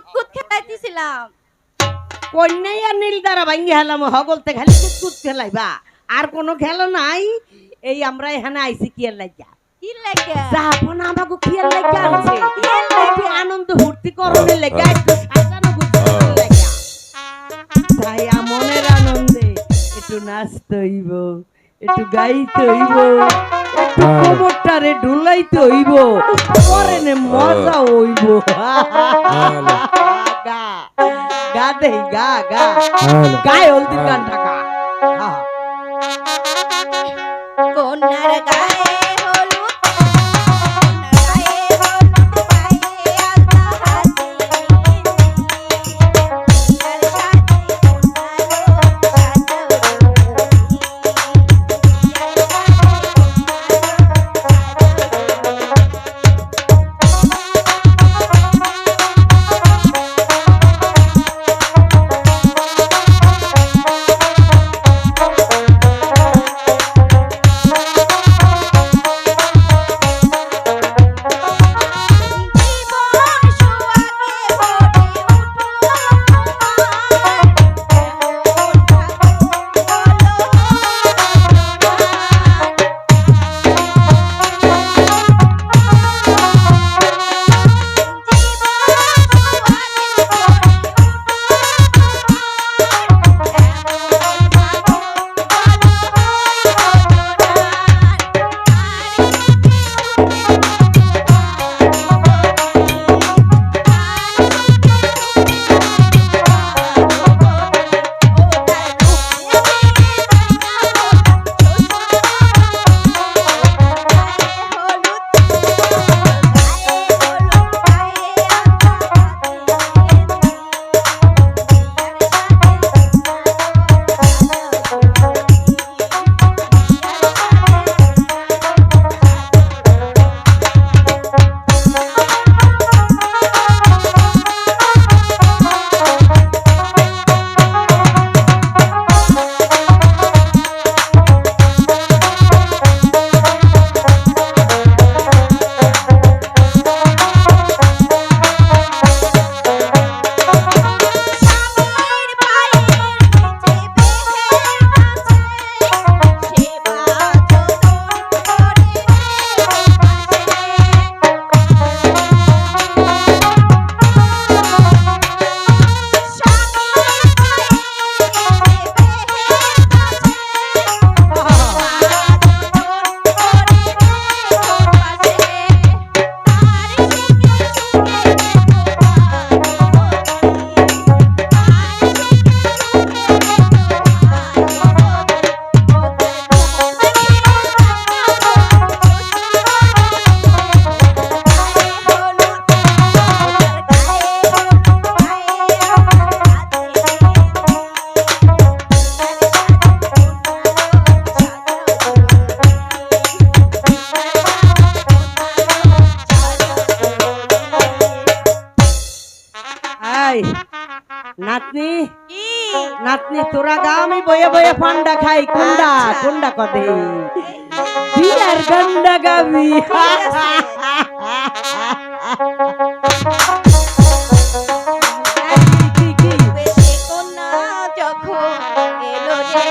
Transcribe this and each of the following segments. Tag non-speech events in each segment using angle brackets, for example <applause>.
কুতকুত খেলাইতেছিলাম। কন্যাই আর নীল দ্বারা ভাঙ্গি হেলাম হগলতে খালি কুতকুত খেলাইবা। আর কোনো খেলা নাই। এই আমরা এখানে আইছি কি আর লাগিয়া আনন্দ ফুর্তি করণের লেগে একটু সাজানো গুছানোর লেগে তাই মনের আনন্দে একটু নাচতে হইব একটু গাইতে হইব একটু কবরটারে ঢুলাইতে হইব পরে নে মজা হইব। গা গা দেই গা গা। গায়ে হলদি গানটা গা। কোন কন্যার গায়ে বয়ে ফান্ডা পান্ডা খাই কুন্ডা কুন্ডা কদে। বিয়ার গন্ডা গাবি। Thank you. যখন এলো রে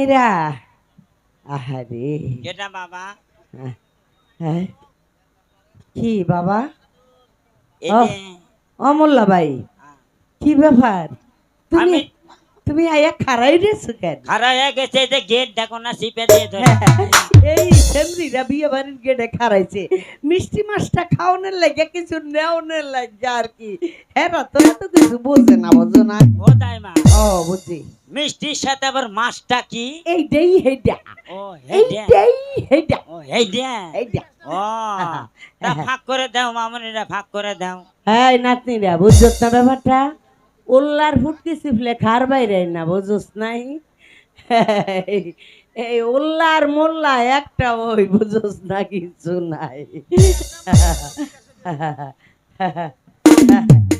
নাতনিরা আহারে। কেটা বাবা। হ্যাঁ কি বাবা। অমল্লা ভাই কি ব্যাপার? তুমি তুমি আয়া খারাই রেছো কেন? খারাপ গেছে যে গেট দেখো না সিপে দিয়ে ধরে। এই সেমরিরা বিয়ে বাড়ির গেটে খারাইছে মিষ্টি মাছটা খাওয়ানোর লাগে কিছু নেওয়ানোর লাগে আর কি। হ্যাঁ তো এত কিছু বোঝে না বোঝো না। ও তাই মা ও বুঝি মিষ্টির সাথে আবার মাছটা কি? এইটাই হেডা। ও হেডা। এইটাই হেডা। ও হেডা। এইটা ও তা ভাগ করে দাও মামুনিরা ভাগ করে দাও। হ্যাঁ নাতনিরা বুঝছস না ব্যাপারটা? উল্লার ফুটকি সিফলে খার বাইরে না বুঝছস নাই? এই- উল্লার মোল্লা একটা ওই বুঝছস না কিছু নাই।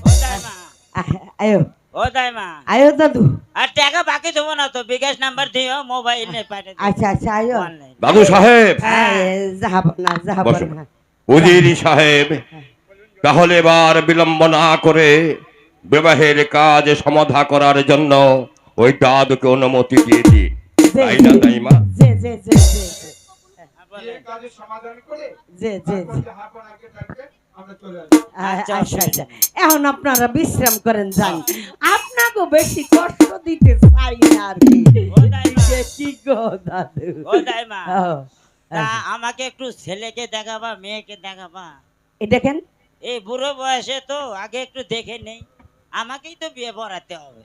ও তাই মা আয়ো। ও তাই আয়ো দাদু। আর টাকা বাকি দেবো না তো বিকাশ নাম্বার দিও মোবাইল নে পাঠিয়ে আচ্ছা আচ্ছা আয়ো। দাদু সাহেব। যাব না যাব না। উজিরি সাহেব তাহলে এবার বিলম্ব না করে বিবাহের কাজ সমাধা করার জন্য ওই দাদুকে অনুমতি দিয়ে তাই না তাই মা। সমাধান করে আচ্ছা, আচ্ছা আচ্ছা। এখন আপনারা বিশ্রাম করেন যান। আপনাকে বেশি কষ্ট দিতে চাই না আর কি। গো দাদু? ও তা আমাকে একটু ছেলেকে দেখাবা মেয়েকে দেখাবা। এই দেখেন। এই বুড়ো বয়সে তো আগে একটু দেখে নেই। আমাকেই তো বিয়ে পড়াতে হবে।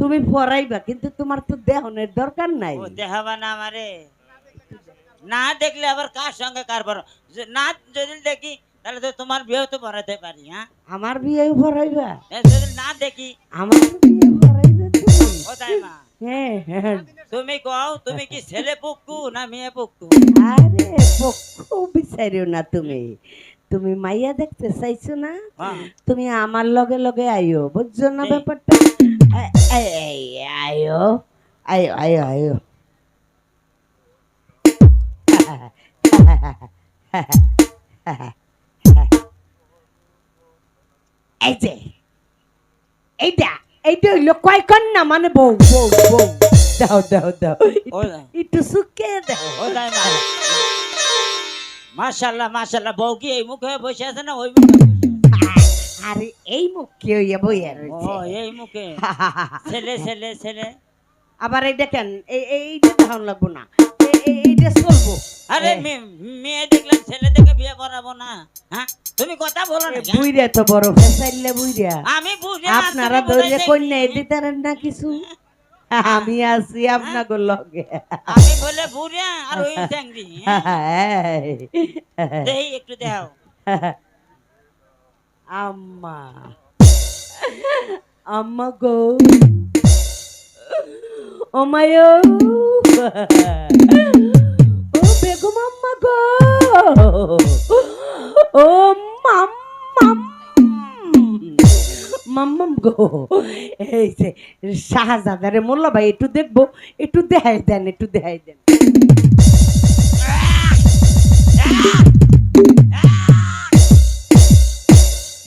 তুমি পড়াইবা কিন্তু তোমার তো দেহনের দরকার নাই। দেখাবা না আমারে। না দেখলে আবার কার সঙ্গে কার বড় না যদি দেখি তাহলে তো তোমার বিয়েও তো পড়াতে পারি হ্যাঁ? আমার বিয়ে পড়াইবা যদি না দেখি আমার বিয়ে পড়াইবা তুমি? ও তাই মা। হ্যাঁ হ্যাঁ। তুমি কও তুমি কি ছেলে না মেয়ে আরে বিচারিও না তুমি। তুমি মাইয়া দেখতে চাইছো না? হ্যাঁ। তুমি আমার লগে লগে আইও বুঝছ না। ব্যাপারটা? আ- আ- এই, আইও আইও আইও আইও এই যে এইটা এইটা হইল কয় কন্যা মানে বউ বউ বউ দাও দাও দাও একটু- সুখে দাও মাশাল্লাহ মাশাল্লাহ বউ কি এই মুখে না ওই মুখে? আরে এই মুখ কে হইয়া বইয়া রয়েছে। ও এই মুখে। <laughs> ছেলে ছেলে ছেলে। আবার এইটা কেন এই- এই- এইটা দেখান লাগবো না। এই- এই- এইটা চলবো আরে মেয়ে দেখলাম ছেলে দেখে বিয়ে করাবো না। হ্যাঁ? তুমি কথা বলো না বুইরা তো বড় ফেসাইলে বুইরা আমি বুঝি আপনারা কন্যা দিতারেন না কিছু? আমি আছি আপনাকে লগে। আমি বলে আর ওই <laughs> একটু দেও <laughs> আম্মা আম্মা গো ও মায়ো ও বেগম আম্মা গো ও মাম্মাম মাম্মাম গো এই যে শাহজাদারে মোল্লা ভাই একটু দেখব একটু দেখাই দেন একটু দেখাই দেন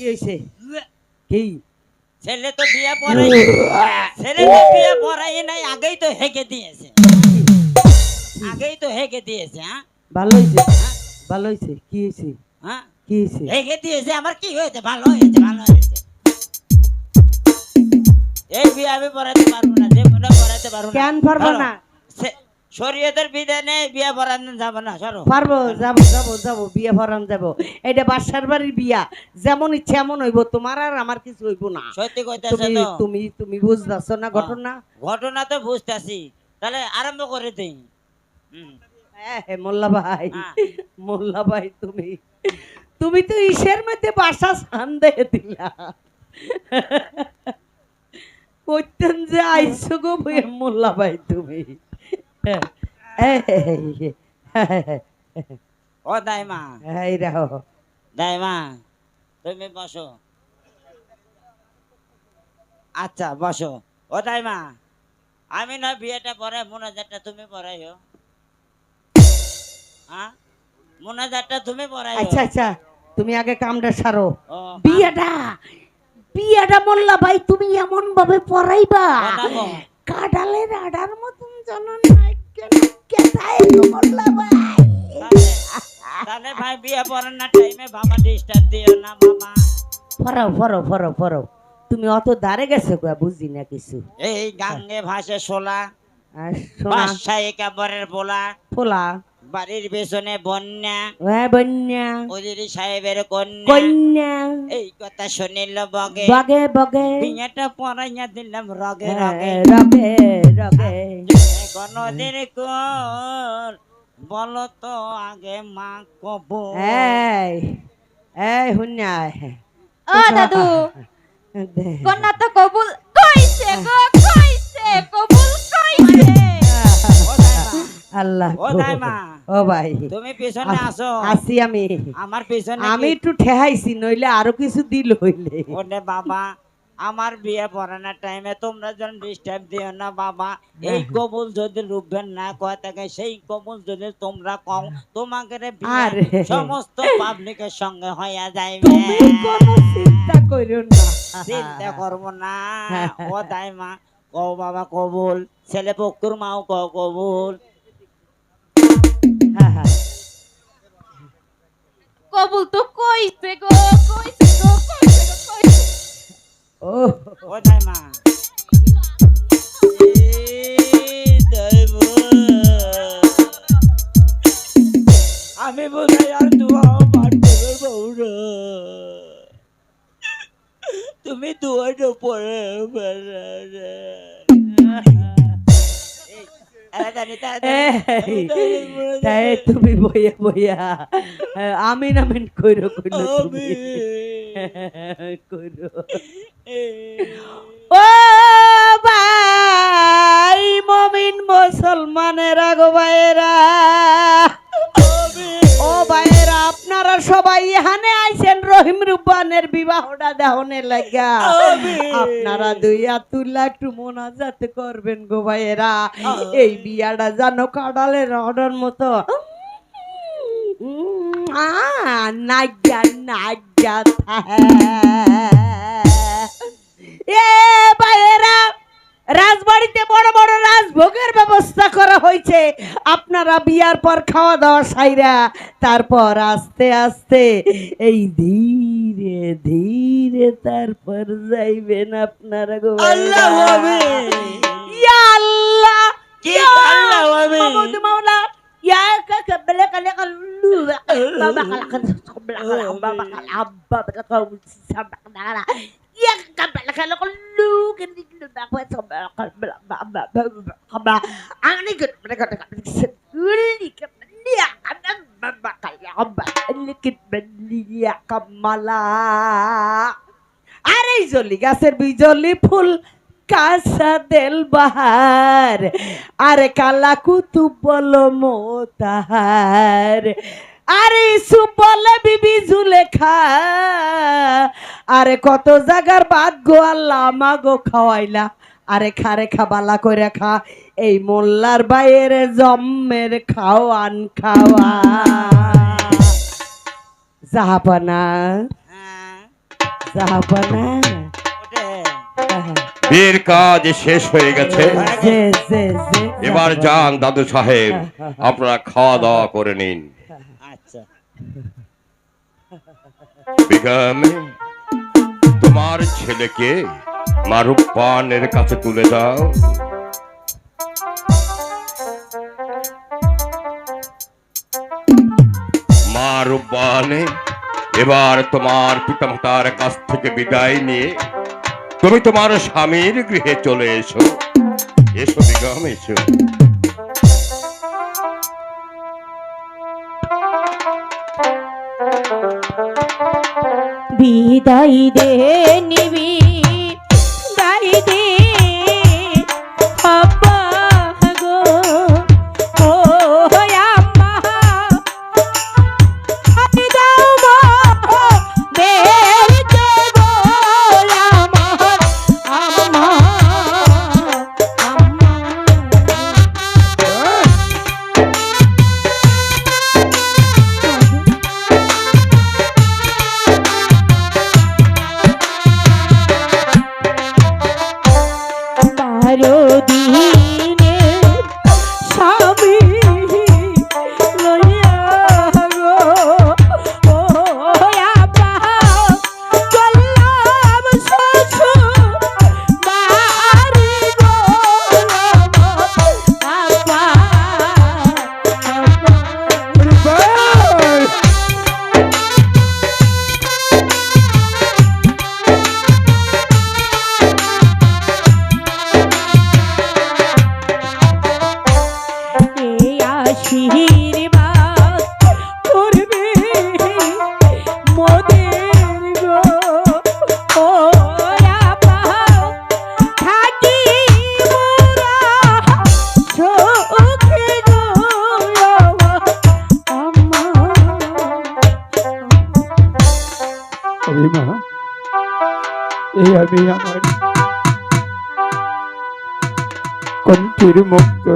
হয়েছে কি? ছেলে তো বিয়ে পড়াই ছেলে তো বিয়ে পড়াই নাই আগেই তো হেগে দিয়েছে। আগেই তো হেগে দিয়েছে হ্যাঁ? ভালো হয়েছে ভালো হয়েছে কি হয়েছে হ্যাঁ? কি হয়েছে হেগে দিয়েছে আমার কি হয়েছে? ভালো হয়েছে ভালো হয়েছে। এই বিয়ে আমি পড়াতে পারব না যে কোনো পড়াতে পারব না। কেন পারব না? শরীয়তের বিধানে বিয়ে পড়ানো যাবে না সরো। পারব যাব যাব যাব বিয়ে ভরান যাব। এটা বাসার বাড়ির বিয়া। যেমন ইচ্ছে এমন হইব তোমার আর আমার কিছু হইব না। সত্যি কইতেছে তুমি তো? তুমি তুমি বুঝতেছো না ঘটনা? ঘটনা তো বুঝতেছি। তাহলে আরম্ভ করে দিই। হ্যাঁ মোল্লা ভাই। মোল্লা ভাই তুমি তুমি তো ইসের মধ্যে বাসা সান্দে দিলা। কইতেন যে আইসো গো ভাই মোল্লা ভাই তুমি। <laughs> ও দাইমা। এই রাহো দাইমা তুমি বসো। আচ্ছা বসো। ও দাইমা আমি না বিয়েটা পরে মোনাজারটা তুমি পড়াইও হ্যাঁ? মোনাজারটা তুমি পড়াইও আচ্ছা আচ্ছা তুমি আগে কামটা সারো। বিয়াটা বিয়াটা মোল্লা ভাই তুমি এমন ভাবে পড়াইবা। কাডালের আডার মতন জানো না কেথায় বললা ভাই? তাহলে- তাহলে ভাই বিয়ে পড়ার না টাইমে বাবা ডিস্টার্ব দিও না বাবা। ফরাও ফরাও ফরাও ফরাও। তুমি অত দাঁড়ে গেছো কয়া বুঝি না কিছু। এই গাঙ্গে ভাসে ফোলা বাড়ির পেছনে বন্যা। হ্যাঁ বন্যা। ওদের সাহেবের কন্যা। কন্যা। এই কথা শুনিল বগে। বগে বগে। বিয়েটা পড়াইয়া দিলাম রগে হ্যাঁ, রগে। রগে রগে। কোনদিন কোন বলো তো আগে মা কবু এই এই হুন্যায় ও দাদু কন্যা তো কবুল কইছে গো কইছে কবুল কইছে। আল্লাহ ও গো। দাইমা ও ভাই তুমি পিছনে আসো। আসি আমি। আমার পিছনে আমি একটু ঠেহাইছি নইলে আরও কিছু দিল হইলে। ওরে বাবা আমার বিয়ে পড়ানোর টাইমে তোমরা যেন ডিস্টার্ব দিও না বাবা এই কবুল যদি রূপবেন না কয় থাকে সেই কবুল যদি তোমরা কও তোমাকে বিয়ে আরে। সমস্ত পাবলিকের সঙ্গে হইয়া যাইবে। কোনো চিন্তা কইরো না। চিন্তা করব না। ও তাই মা ও বাবা কবুল ছেলে পক্ষুর মাও ক কবুল। হ্যাঁ, হ্যাঁ। কবুল তো কইছে গো কইছে গো কইছে গো কইছে ও তাই মা। আমি বোধহয় আর দোয়াও মারতে পারব তুমি পড়ে এই, তুমি বইয়া বইয়া আমিন আমিন কইরো কইলো তুমি। কইরো ও ভাই মমিন মুসলমানেরা গো ভাইয়েরা। ও ভাইয়েরা আপনারা সবাই এখানে আইছেন রহিম রুবানের বিবাহটা দেহনের লাগা। আপনারা দুই আতুল্লা একটু মোনাজাত করবেন গো ভাইয়েরা। এই বিয়াটা জানো কাডালের অর্ডার মতো। নাইগা থাহে। এ ভাইয়েরা রাজবাড়িতে বড় বড় রাজভোগের ব্যবস্থা করা হয়েছে। আপনারা বিয়ার পর খাওয়া দাওয়া সাইরা তারপর আস্তে আস্তে এই ধীরে ধীরে তারপর যাইবেন আপনারা গো আল্লাহু ভাইয়েরা। আমিন। ইয়া আল্লাহ কি ইয়া আল্লাহু আমিন। মাহমুদ মাওলা ইয়া কাকাবলা কালা কালু বাবা কালা কালা বাবা কালা আব্বা কালা সাবা কালা ইয়া কাবলা কালা কালু কেndi বাবা সাবা কালা বাবা বাবা আমি কে mereka dekat sekali ke dia ada baba kayak abba likit belia kamala আরে জলি গাছের বিজলি ফুল দেল বাহার আরে কালা কুতুব বলো মোতাহার। আরে ইসু বলে বিবি জুলেখা আরে কত জাগার বাদ গো আল্লাহ মাগো খাওয়াইলা। আরে খারে খাবালা করে খা এই মোল্লার বাইয়ের জম্মের খাওয়ান খাওয়া। জাহাপানা জাহাপানা বিয়ের কাজ শেষ হয়ে গেছে। এবার যান দাদু সাহেব আপনারা খাওয়া দাওয়া করে নিন। আচ্ছা। তোমার ছেলেকে মারুফ পানের কাছে তুলে দাও। মারুফ পানে এবার তোমার পিতামাতার কাছ থেকে বিদায় নিয়ে তুমি তোমার স্বামীর গৃহে চলে এসো। এসো বেগম এসো। বিদায় দে নিবি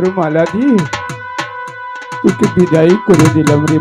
মালা দিয়ে তোকে বিদায় করে দিলাম রে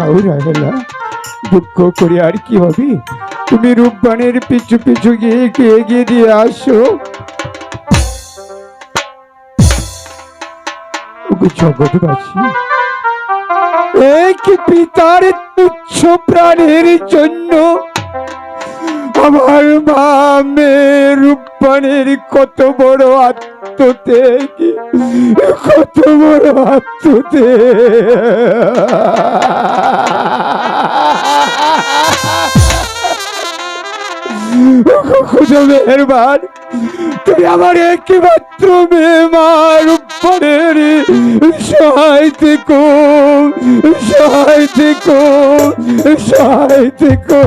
যাও রাহেলা দুঃখ করে আর কি হবে? তুমি রূপবানের পিছু পিছু গিয়ে একটু এগিয়ে দিয়ে আসো। জগৎবাসী এক পিতার তুচ্ছ প্রাণের জন্য আমার মা মেয়ের রূপবানের কত বড় আত্মত্যাগ, কত বড় আত্মত্যাগ। খুঁজো মেহরবান তুই আমার একমাত্র মেয়ে মার উপরের সহায় থেকো সহায় থেকো সহায় থেকো।